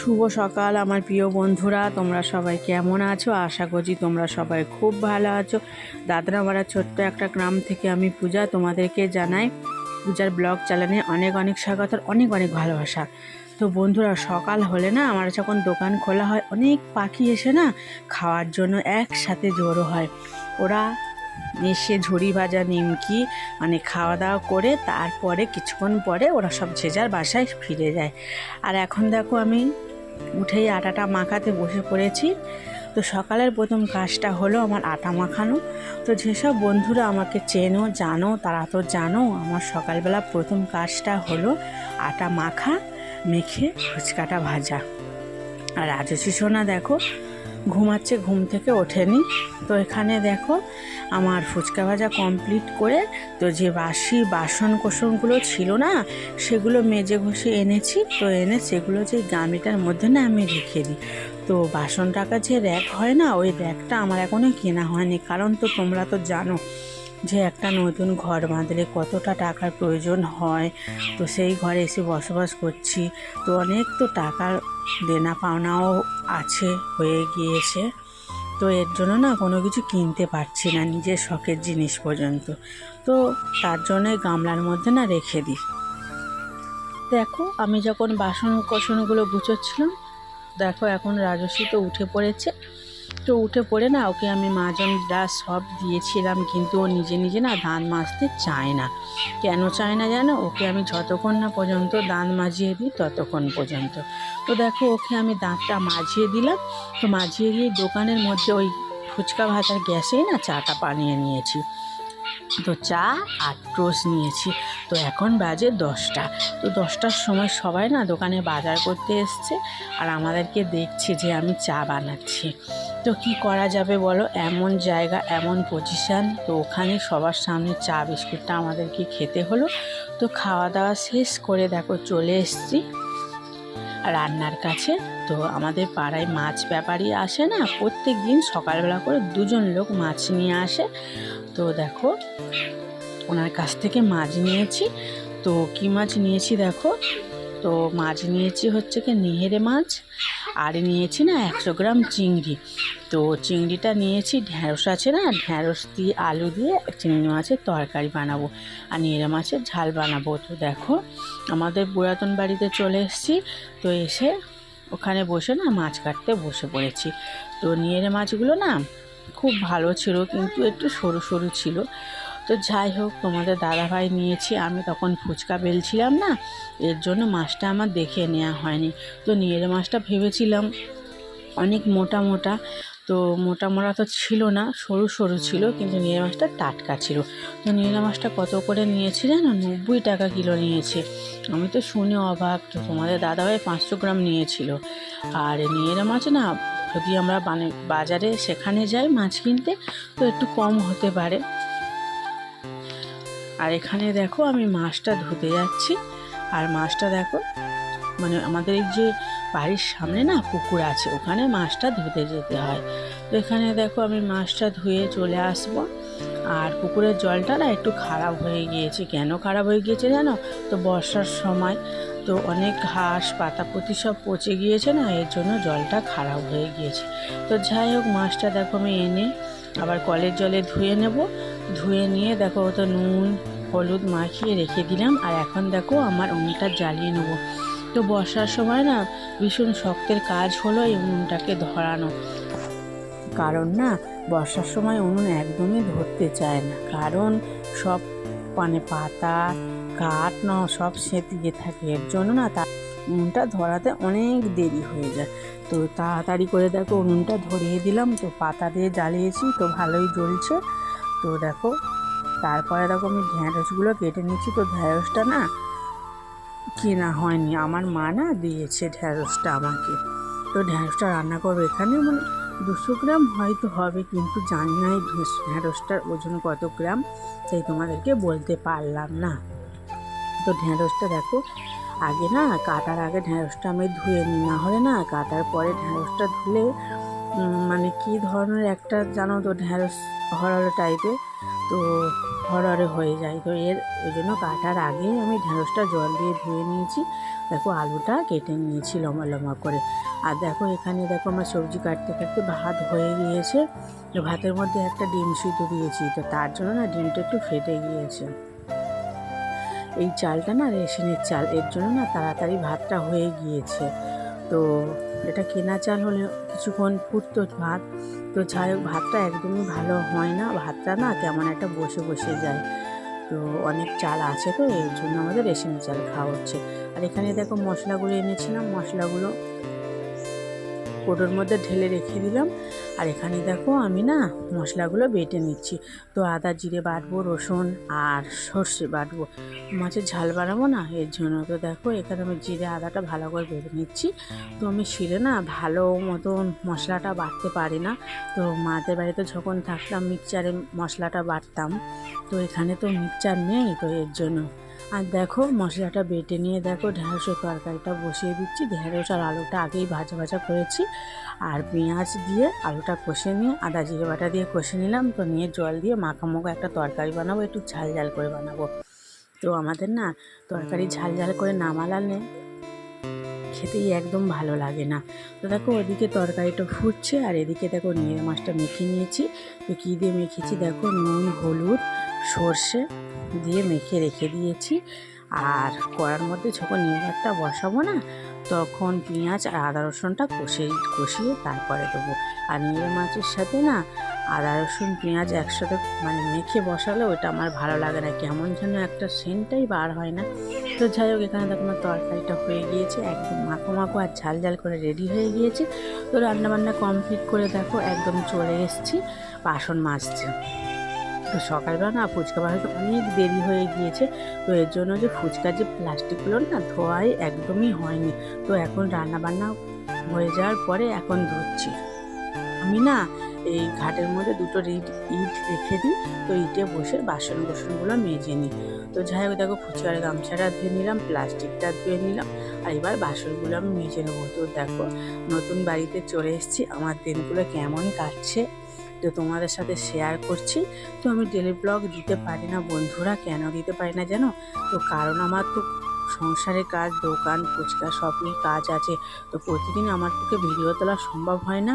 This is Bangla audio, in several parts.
শুভ সকাল, আমার প্রিয় বন্ধুরা। তোমরা সবাই কেমন আছো? আশা করছি তোমরা সবাই খুব ভালো আছো। দাদরাপাড়া ছোট্ট একটা গ্রাম থেকে আমি পূজা তোমাদেরকে জানাই। পূজার ব্লগ চালানে অনেক অনেক স্বাগত অনেক অনেক ভালোবাসা। তো বন্ধুরা, সকাল হলে না, আমার যখন দোকান খোলা হয়, অনেক পাখি এসে না খাওয়ার জন্য একসাথে জড়ো হয়। ওরা এসে ঝুড়ি ভাজা নিমকি মানে খাওয়া দাওয়া করে তারপরে কিছুক্ষণ পরে ওরা সব যার বাসায় ফিরে যায়। আর এখন দেখো আমি উঠেই আটাটা মাখাতে বসে পড়েছি। তো সকালের প্রথম কাজটা হলো আমার আটা মাখানো। তো যেসব বন্ধুরা আমাকে চেনো, জানো, তারা তো জানো, আমার সকালবেলা প্রথম কাজটা হলো আটা মাখা, মেখে ফুচকাটা ভাজা। আর রাজস্বী সোনা দেখো, ঘুমাচ্ছে, ঘুম থেকে ওঠেনি। তো এখানে দেখো আমার ফুচকা ভাজা কমপ্লিট করে তো যে বাসি বাসন কোসনগুলো ছিল না, সেগুলো মেজে ঘষে এনেছি। তো এনে সেগুলো যে গামিটার মধ্যে না আমি রেখে দিই। তো বাসন টাকা যে র্যাক হয় না, ওই র্যাকটা আমার এখনও কেনা হয়নি। কারণ তো তোমরা তো জানো যে একটা নতুন ঘর বাঁধলে কতটা টাকার প্রয়োজন হয়। তো সেই ঘরে এসে বসবাস করছি। তো অনেক তো টাকার দেনা পাওনাও আছে, হয়ে গিয়েছে। তো এর জন্য না কোনো কিছু কিনতে পারছি না নিজের শখের জিনিস পর্যন্ত। তো তার জন্যই গামলার মধ্যে না রেখে দিই। দেখো, আমি যখন বাসন কোসনগুলো গুছোচ্ছিলাম, দেখো এখন রাজস্বী তো উঠে পড়েছে। তো উঠে পড়ে না, ওকে আমি মাজন ব্রাশ সব দিয়েছিলাম, কিন্তু ও নিজে নিজে না দাঁত মাজতে চায় না। কেন চায় না জানো? ওকে আমি যতক্ষণ না পর্যন্ত দাঁত মাজিয়ে দিই, ততক্ষণ পর্যন্ত। তো দেখো, ওকে আমি দাঁতটা মাজিয়ে দিলাম। তো মাজিয়ে দিয়ে দোকানের মধ্যে ওই ফুচকা ভাজার গ্যাসেই না চাটা বানিয়ে নিয়েছি। তো চা আর টোস্ট নিয়েছি। তো এখন বাজে দশটা। তো দশটার সময় সবাই না দোকানে বাজার করতে এসছে, আর আমাদেরকে দেখছে যে আমি চা বানাচ্ছি। তো কি করা যাবে বলো? এমন জায়গা, এমন পজিশান তো ওখানে সবার সামনে চা, বিস্কুটটা আমাদেরকে খেতে হলো। তো খাওয়া দাওয়া শেষ করে দেখো চলে এসছি রান্নার কাছে। তো আমাদের পাড়ায় মাছ ব্যাপারী আসে না? প্রত্যেক দিন সকালবেলা করে দুজন লোক মাছ নিয়ে আসে। তো দেখো, ওনার কাছ থেকে মাছ নিয়েছি। তো কি মাছ নিয়েছি দেখো? তো মাছ নিয়েছি হচ্ছে কি নেহেরে মাছ। আর নিয়েছি না একশো গ্রাম চিংড়ি। তো চিংড়িটা নিয়েছি, ঢ্যাঁড়স আছে না? ঢ্যাঁড়স দিয়ে আলু দিয়ে চিংড়ি মাছের তরকারি বানাবো। আর নেড়ে মাছের ঝাল বানাবো। তো দেখো, আমাদের পুরাতন বাড়িতে চলে এসেছি। তো এসে ওখানে বসে না মাছ কাটতে বসে পড়েছি। তো নিয়েরে মাছগুলো না খুব ভালো ছিল, কিন্তু একটু সরু সরু ছিল। তো যাই হোক, তোমাদের দাদাভাই নিয়েছি। আমি তখন ফুচকা বেলছিলাম না, এর জন্য মাছটা আমার দেখে নেওয়া হয়নি। তো নিয়ের মাছটা ভেবেছিলাম অনেক মোটা মোটা তো মোটা মোটা তো ছিল না, সরু সরু ছিল, কিন্তু নিয়ে মাছটা টাটকা ছিল। তো নিয়ে মাছটা কত করে নিয়েছি জানো? নব্বই টাকা কিলো নিয়েছে। আমি তো শুনে অবাক, তো তোমাদের দাদাভাই পাঁচশো গ্রাম নিয়েছিল। আর নিয়ে মাছ না, যদি আমরা মানে বাজারে সেখানে যাই মাছ কিনতে, তো একটু কম হতে পারে। আর এখানে দেখো আমি মাছটা ধুতে যাচ্ছি। আর মাছটা দেখো মানে আমাদের এই যে বাড়ির সামনে না পুকুর আছে, ওখানে মাছটা ধুতে যেতে হয়। তো এখানে দেখো আমি মাছটা ধুয়ে চলে আসব। আর পুকুরের জলটা না একটু খারাপ হয়ে গিয়েছে। কেন খারাপ হয়ে গিয়েছে জানো? তো বর্ষার সময় তো অনেক ঘাস পাতাপতি সব পচে গিয়েছে না, এর জন্য জলটা খারাপ হয়ে গিয়েছে। তো যাই হোক, মাছটা দেখো আমি এনে আবার কলের জলে ধুয়ে নেব। ধুয়ে নিয়ে দেখো তো নুন, হলুদ মাখিয়ে রেখে দিলাম। আর এখন দেখো আমার উনুনটা জ্বালিয়ে নেব। তো বর্ষার সময় না ভীষণ শক্তের কাজ হলো এই উনুনটাকে ধরানো। কারণ না বর্ষার সময় উনুন একদমই ধরতে চায় না। কারণ সব মানে পাতা, কাঠ, না, সব সেঁতিয়ে থাকে। এর জন্য না তা উনুনটা ধরাতে অনেক দেরি হয়ে যায়। তো তাড়াতাড়ি করে দেখো উনুনটা ধরিয়ে দিলাম। তো পাতা দিয়ে জ্বালিয়েছি, তো ভালোই জ্বলছে। তো দেখো, তারপরে দেখো আমি ঢ্যাঁড়সগুলো কেটে নিচ্ছি। তো ঢ্যাঁড়সটা না কেনা হয়নি। আমার মা না দিয়েছে ঢ্যাঁড়সটা আমাকে। তো ঢ্যাঁড়সটা রান্না করব এখানে মানে দুশো গ্রাম হয়তো হবে, কিন্তু জানি না এই ঢ্যাঁড়সটার ওজন কত গ্রাম, তাই তোমাদেরকে বলতে পারলাম না। তো ঢ্যাঁড়সটা দেখো, আগে না কাটার আগে ঢ্যাঁড়সটা আমি ধুয়ে নিই, না হলে না কাটার পরে ঢ্যাঁড়সটা ধুলে মানে কি ধরনের একটা জানো তো ঢ্যাঁড়স হরল টাইপের তো হরহরে হয়ে যায়। তো এর ওই জন্য কাটার আগেই আমি ঢেঁড়সটা জল দিয়ে ধুয়ে নিয়েছি। দেখো আলুটা কেটে নিয়েছি লম্বা লম্বা করে। আর দেখো এখানে দেখো আমার সবজি কাটতে কাটতে ভাত হয়ে গিয়েছে। ভাতের মধ্যে একটা ডিম সিদ্ধ দিয়েছি। তো তার জন্য না ডিমটা একটু ফেটে গিয়েছে। এই চালটা না রেশনের চাল। এর জন্য না তাড়াতাড়ি ভাতটা হয়ে গিয়েছে। তো এটা কেনা চাল হলে কিছুক্ষণ ফুটতো ভাত। তো যাই হোক, ভাতটা একদমই ভালো হয় না। ভাতটা না কেমন একটা বসে বসে যায়। তো অনেক চাল আছে তো, এর জন্য আমাদের রেশমি চাল খাওয়া হচ্ছে। আর এখানে দেখো মশলাগুলো এনেছিলাম। মশলাগুলো কোটোর মধ্যে ঢেলে রেখে দিলাম। আর এখানে দেখো আমি না মশলাগুলো বেটে নিচ্ছি। তো আদা, জিরে বাটবো, রসুন আর সর্ষে বাটবো। মাছের ঝাল বানাবো না, এর জন্য তো দেখো এখানে আমি জিরে, আদাটা ভালো করে বেটে নিচ্ছি। তো আমি শিলে না ভালো মতন মশলাটা বাটতে পারি না। তো মাদের বাড়িতে যখন থাকতাম মিক্সচারে মশলাটা বাটতাম। তো এখানে তো মিক্সচার নেই তো এর জন্য। আর দেখো মশলাটা বেটে নিয়ে দেখো ঢেঁড়সের তরকারিটা বসিয়ে দিচ্ছি। ঢেঁড়স আর আলুটা আগেই ভাজা ভাজা করেছি। আর পেঁয়াজ দিয়ে আলুটা কষে নিয়ে আদা জিরে বাটা দিয়ে কষে নিলাম। তো নিয়ে জল দিয়ে মাখামোখো একটা তরকারি বানাবো, একটু ঝাল ঝাল করে বানাবো। তো আমাদের না তরকারি ঝাল ঝাল করে নামালালে খেতেই একদম ভালো লাগে না। তো দেখো ওদিকে তরকারিটা ফুটছে আর এদিকে দেখো নিয়ে মাছটা মেখে নিয়েছি। তো কী দিয়ে মেখেছি দেখো নুন, হলুদ সর্ষে দিয়ে মেখে রেখে দিয়েছি। আর কড়ার মধ্যে যখন নিরাটা বসাবো না, তখন পেঁয়াজ আর আদা রসুনটা কষে, কষিয়ে তারপরে দেবো। আর নিয়ে মাছের সাথে না আদা রসুন, পেঁয়াজ একসাথে মানে মেখে বসালে ওটা আমার ভালো লাগে না। কেমন যেন একটা সেন্টটাই বার হয় না। তো যাই হোক, এখানে আমার তরকারিটা হয়ে গিয়েছে, একদম মাখো মাখো আর ঝাল ঝাল করে রেডি হয়ে গিয়েছে। তো রান্নাবান্না কমপ্লিট করে দেখো, একদম চলে এসেছি। বাসন মাজতে তো সকালবেলা না ফুচকা বানাতে অনেক দেরি হয়ে গিয়েছে। তো এর জন্য যে ফুচকার যে প্লাস্টিকগুলো না ধোয়াই একদমই হয়নি। তো এখন রান্না বান্না হয়ে যাওয়ার পরে এখন ধুচ্ছি। আমি না এই ঘাটের মধ্যে দুটো ইট ইট রেখে দিই। তো ইটে বসে বাসন কোসনগুলো মেজে নিই। তো যাই হোক, দেখো ফুচকার গামছাটা ধুয়ে নিলাম, প্লাস্টিকটা ধুয়ে নিলাম, আর এবার বাসনগুলো আমি মেজে নেব। তো দেখো, নতুন বাড়িতে চলে এসেছি। আমার দিনগুলো কেমন কাটছে। তো তোমাদের সাথে শেয়ার করছি। তো আমি ডেলি ব্লগ দিতে পারি না বন্ধুরা, কেন দিতে পারি না জানো? তো কারণ আমার তো সংসারের কাজ, দোকান, ফুচকা সবই কাজ আছে। তো প্রতিদিন আমার পক্ষে ভিডিও তোলা সম্ভব হয় না।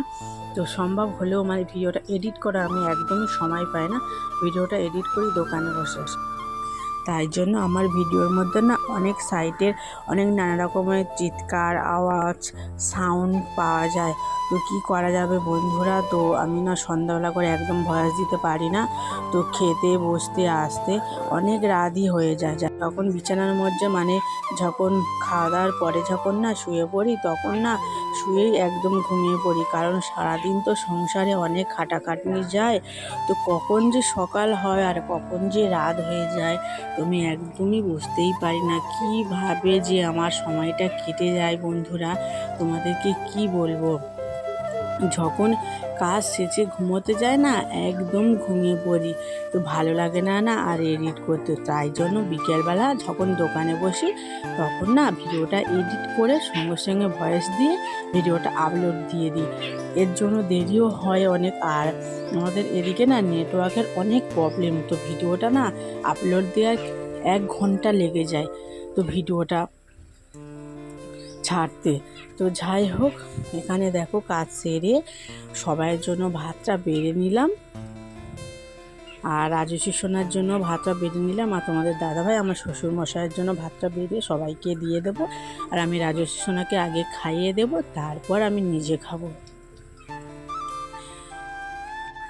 তো সম্ভব হলেও মানে ভিডিওটা এডিট করা আমি একদমই সময় পাই না। ভিডিওটা এডিট করি দোকানে বসে। তাই জন্য আমার ভিডিওর মধ্যে না অনেক সাইটের অনেক নানা রকমের চিৎকার, আওয়াজ সাউন্ড পাওয়া যায়। তো কী করা যাবে বন্ধুরা? তো আমি না সন্ধ্যাবেলা করে একদম ভয়েস দিতে পারি না। তো খেতে, বসতে, আসতে অনেক রাতই হয়ে যায়। যা- তখন বিছানার মধ্যে মানে যখন খাওয়া দাওয়ার পরে যখন না শুয়ে পড়ি, তখন না শুয়েই একদম ঘুমিয়ে পড়ি। কারণ সারাদিন তো সংসারে অনেক খাটাখাটনি যায়। তো কখন যে সকাল হয় আর কখন যে রাত হয়ে যায় তুমি একদমই বুঝতেই পারি না কীভাবে যে আমার সময়টা কেটে যায় বন্ধুরা। তোমাদেরকে কি বলব? যখন কাজ শেষে ঘুমোতে যায় না, একদম ঘুমিয়ে পড়ি। তো ভালো লাগে না না, আর এডিট করতে। তাই জন্য বিকেলবেলা যখন দোকানে বসি, তখন না ভিডিওটা এডিট করে সঙ্গে সঙ্গে ভয়েস দিয়ে ভিডিওটা আপলোড দিয়ে দিই। এর জন্য দেরিও হয় অনেক, আর আমাদের এদিকে না নেটওয়ার্কের অনেক প্রবলেম। তো ভিডিওটা না আপলোড দেওয়ার এক ঘণ্টা লেগে যায়। তো ভিডিওটা ছাড়তে তো যাই হোক, এখানে দেখো কাজ সেরে সবাইয়ের জন্য ভাতটা বেড়ে নিলাম। আর রাজস্বী সোনার জন্য ভাতটা বেড়ে নিলাম আর তোমাদের দাদাভাই, আমার শ্বশুর মশাইয়ের জন্য ভাতটা বেড়ে সবাইকে দিয়ে দেবো। আর আমি রাজস্বী সোনাকে আগে খাইয়ে দেবো, তারপর আমি নিজে খাব।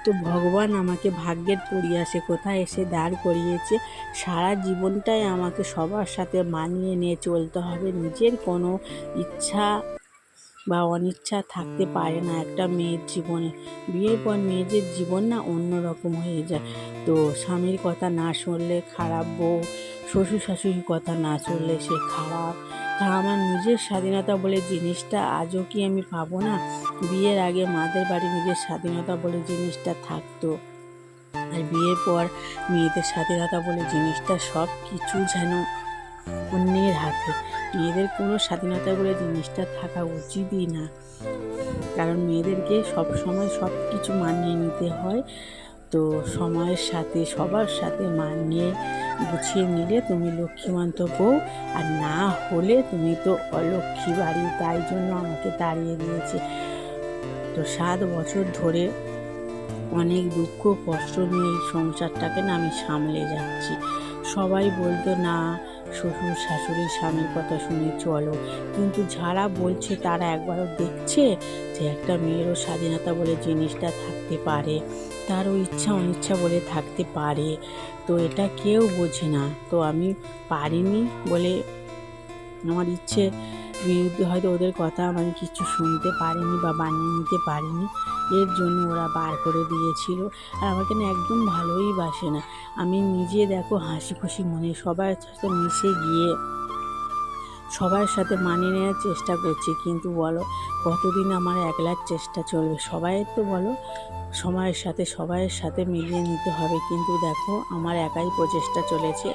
তো ভগবান আমাকে ভাগ্যের পরিয়াসে কোথায় এসে দাঁড় করিয়েছে, সারা জীবনটাই আমাকে সবার সাথে মানিয়ে নিয়ে চলতে হবে। নিজের কোনো ইচ্ছা বা অনিচ্ছা থাকতে পারে না একটা মেয়ের জীবনে। বিয়ের পর মেয়েদের জীবন না অন্যরকম হয়ে যায়। তো স্বামীর কথা না শুনলে খারাপ বউ, শ্বশুর শাশুড়ির কথা না শুনলে সে খারাপ। তা আমার নিজের স্বাধীনতা বলে জিনিসটা আজও কি আমি পাবো না? বিয়ের আগে মাদের বাড়ি নিজের স্বাধীনতা বলে জিনিসটা থাকতো। আর বিয়ের পর মেয়েদের স্বাধীনতা বলে জিনিসটা সব কিছু যেন অন্যের হাতে। মেয়েদের কোনো স্বাধীনতা বলে জিনিসটা থাকা উচিতই না। কারণ মেয়েদেরকে সব সময় সব কিছু মানিয়ে নিতে হয়। তো সময়ের সাথে, সবার সাথে মানিয়ে, গুছিয়ে নিলে তুমি লক্ষ্মীমন্ত বউ। আর না হলে তুমি তো অলক্ষ্মী বাড়ি, তাই জন্য আমাকে তাড়িয়ে দিয়েছে। তো সাত বছর ধরে অনেক দুঃখ, কষ্ট নিয়ে এই সংসারটাকে না আমি সামলে যাচ্ছি। সবাই বলতো, না শ্বশুর শাশুড়ি স্বামীর কথা শুনে চলো। কিন্তু যারা বলছে তারা একবারও দেখছে যে একটা মেয়েরও স্বাধীনতা বলে জিনিসটা থাকতে পারে, তারও ইচ্ছা অনিচ্ছা বলে থাকতে পারে। তো এটা কেউ বোঝে না। তো আমি পারিনি বলে আমার ইচ্ছে বিরুদ্ধে হয়তো ওদের কথা আমি কিছু শুনতে পারিনি বা বানিয়ে নিতে পারিনি। এর জন্য ওরা বার করে দিয়েছিল। আর আমাকে না একদম ভালোই বাসে না। আমি নিজে দেখো হাসি খুশি মনে সবার সাথে মিশে গিয়ে সবার সাথে মানিয়ে নেওয়ার চেষ্টা করছি। কিন্তু বলো, কতদিন আমার একলার চেষ্টা চলবে? সবাই তো বলো, সময়ের সাথে সবাইয়ের সাথে মিলিয়ে নিতে হবে। কিন্তু দেখো, আমার একাই প্রচেষ্টা চলেছে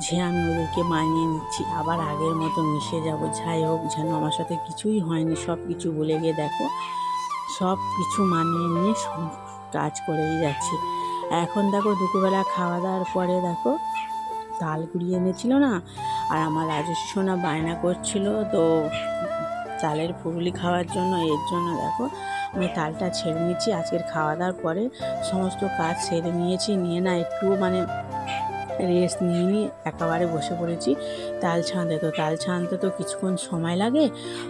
যে আমি ওদেরকে মানিয়ে নিচ্ছি। আবার আগের মতো মিশে যাব। যাই হোক, যেন আমার সাথে কিছুই হয়নি। সব কিছু বলে গিয়ে দেখো সব কিছু মানিয়ে নিয়ে কাজ করেই যাচ্ছি। এখন দেখো দুপুরবেলা খাওয়া দাওয়ার পরে দেখো তাল কুড়িয়ে এনেছিল না, আর আমার রাজস্ব সোনা বায়না করছিল, তো চালের ফুরুলি খাওয়ার জন্য, এর জন্য দেখো আমি তালটা ছেড়ে নিয়েছি। আজকের খাওয়া দাওয়ার পরে সমস্ত কাজ সেরে নিয়েছি, নিয়ে না একটু মানে রেস্ট নিয়ে নিয়ে একেবারে বসে পড়েছি। তাল ছাঁদে তো তাল ছাঁদতে তো কিছুক্ষণ সময় লাগে,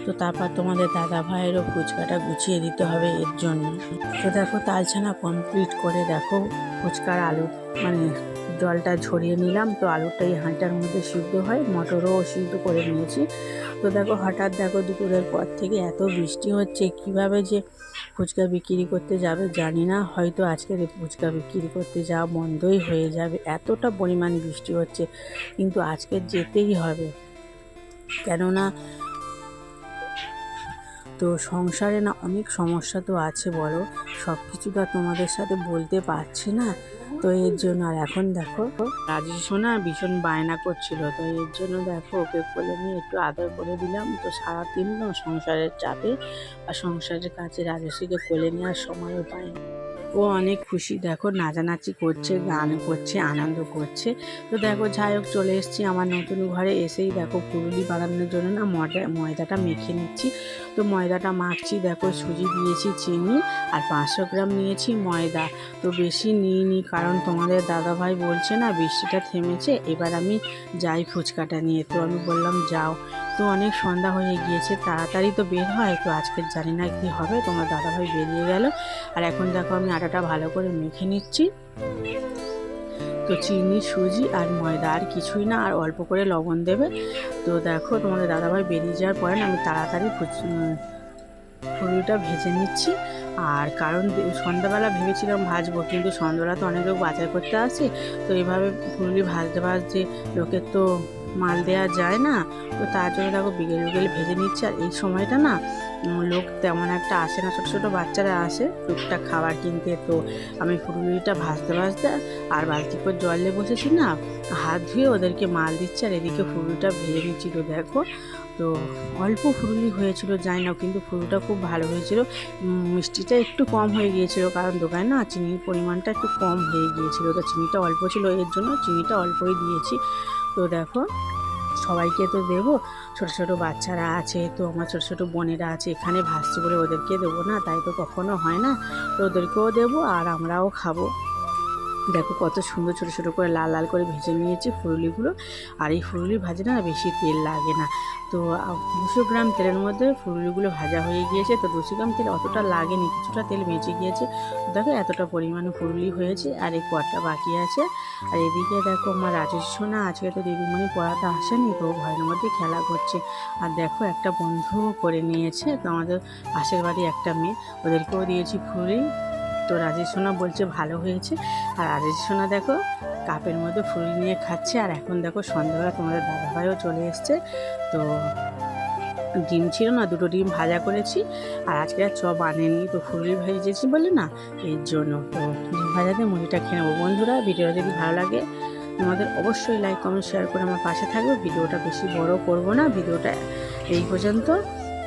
তো তারপর তোমাদের দাদা ভাইয়েরও ফুচকাটা গুছিয়ে দিতে হবে এর জন্য। তো দেখো তাল ছানা কমপ্লিট করে দেখো ফুচকার আলু মানে জলটা ঝরিয়ে নিলাম। তো আলুটা এই হাঁটার মধ্যে সিদ্ধ হয়। মটরও সিদ্ধ করে নিয়েছি। তো দেখো, হঠাৎ দেখো দুপুরের পর থেকে এত বৃষ্টি হচ্ছে। কীভাবে যে ফুচকা বিক্রি করতে যাবে জানি না। হয়তো আজকের এই ফুচকা বিক্রি করতে যাওয়া বন্ধই হয়ে যাবে। এতটা পরিমাণ বৃষ্টি হচ্ছে। কিন্তু আজকে যেতেই হবে। কেননা তো সংসারে না অনেক সমস্যা তো আছে বলো। সব কিছু তো তোমাদের সাথে বলতে পারছি না। তো এর জন্য, আর এখন দেখো, রাজেশ সোনা ভীষণ বায়না করছিল। তো এর জন্য দেখো, ওকে কোলে নিয়ে একটু আদর করে দিলাম। তো সারাদিন সংসারের চাপে, আর সংসারের কাছে রাজস্বীকে কোলে নেওয়ার সময়ও পাইনি। ও অনেক খুশি। দেখো নাচানাচি করছে, গান করছে, আনন্দ করছে। তো দেখো, যাই হোক, চলে এসেছি আমার নতুন ঘরে। এসেই দেখো পুরুলি বানানোর জন্য না ময়দা, ময়দাটা মেখে নিচ্ছি। তো ময়দাটা মাখছি, দেখো সুজি দিয়েছি, চিনি আর পাঁচশো গ্রাম নিয়েছি ময়দা। তো বেশি নিইনি কারণ তোমাদের দাদাভাই বলছে না বৃষ্টিটা থেমেছে, এবার আমি যাই ফুচকাটা নিয়ে। তো আমি বললাম, যাও। তো অনেক সন্ধ্যা হয়ে গিয়েছে, তাড়াতাড়ি তো বের হয়। তো আজকে জানি না কী হবে, তোমার দাদাভাই বেরিয়ে গেল। আর এখন দেখো আমি আটাটা ভালো করে মেখে নিচ্ছি। তো চিনি, সুজি আর ময়দা, আর কিছুই না, আর অল্প করে লবণ দেবে। তো দেখো তোমাদের দাদাভাই বেরিয়ে যাওয়ার পরে আমি তাড়াতাড়ি ফুলটা ভেজে নিচ্ছি। আর কারণ সন্ধ্যাবেলা ভেবেছিলাম ভাজবো, কিন্তু সন্ধ্যাবেলা তো অনেক লোক বাজার করতে আসে। তো এইভাবে ফুললি ভাজতে ভাজতে লোকের তো মাল দেওয়া যায় না। তো তার জন্য দেখো বিকেল বিকেল ভেজে নিচ্ছে। আর এই সময়টা না লোক তেমন একটা আসে না। ছোটো ছোটো বাচ্চারা আসে, টুকটাক খাবার কিনতে। তো আমি ফুলুরিটা ভাজতে ভাজতে আর বালতি করে জলে বসেছি না, হাত ধুয়ে ওদেরকে মাল দিচ্ছে। আর এদিকে ফুলুরিটা ভেজে নিচ্ছি। তো দেখো তো অল্প ফুরুলি হয়েছিল, যাই না কিন্তু ফুলটা খুব ভালো হয়েছিল। মিষ্টিটা একটু কম হয়ে গিয়েছিল, কারণ দোকানে না চিনির পরিমাণটা একটু কম হয়ে গিয়েছিল। তো চিনিটা অল্প ছিল, এর জন্য চিনিটা অল্পই দিয়েছি। তো দেখো, সবাইকে তো দেবো, ছোটো ছোটো বাচ্চারা আছে, তো আমার ছোটো ছোটো বোনেরা আছে, এখানে ভাসছে বলে ওদেরকে দেবো না, তাই তো কখনো হয় না। তো ওদেরকেও দেবো আর আমরাও খাব। দেখো কত সুন্দর ছোটো ছোটো করে লাল লাল করে ভেজে নিয়েছি ফুরুলিগুলো। আর এই ফুরুলি ভাজে না বেশি তেল লাগে না। তো দুশো গ্রাম তেলের মধ্যে ফুরুলিগুলো ভাজা হয়ে গিয়েছে। তো দুশো গ্রাম তেল অতটা লাগেনি, কিছুটা তেল বেঁচে গিয়েছে। দেখো এতটা পরিমাণে ফুরুলি হয়েছে আর এই কটা বাকি আছে। আর এদিকে দেখো আমার রাজস্ব না আজকে তো দিদিমণি পড়াতে আসেনি, তো ঘরের মধ্যে খেলা করছে। আর দেখো একটা বন্ধু করে নিয়েছে, তো আমাদের পাশের বাড়ি একটা মেয়ে, ওদেরকেও দিয়েছি ফুরুলি। তো রাজেশ সোনা বলছে, ভালো হয়েছে। আর রাজেশ সোনা দেখো, কাপের মধ্যে ফুল নিয়ে খাচ্ছে। আর এখন দেখো, সন্ধ্যাবেলা তোমাদের দাদাভাইও চলে এসছে। তো ডিম ছিল না, দুটো ডিম ভাজা করেছি। আর আজকে আর চপ আনেনি, তো ফুলি ভেজেছি বলে না, এর জন্য। তো ডিম ভাজাতে মুড়িটা খেয়ে নেব। বন্ধুরা, ভিডিওটা যদি ভালো লাগে, তোমাদের অবশ্যই লাইক কমেন্ট শেয়ার করে আমার পাশে থাকবে। ভিডিওটা বেশি বড় করব না, ভিডিওটা এই পর্যন্ত।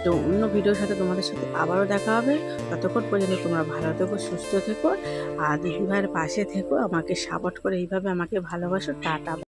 তো অন্য ভিডিওর সাথে তোমাদের সাথে আবারও দেখা হবে। ততক্ষণ পর্যন্ত তোমরা ভালো থেকো, সুস্থ থেকো, আর দিদিভাইয়ের পাশে থেকো। আমাকে সাপোর্ট করে এইভাবে আমাকে ভালোবাসো। টাটা।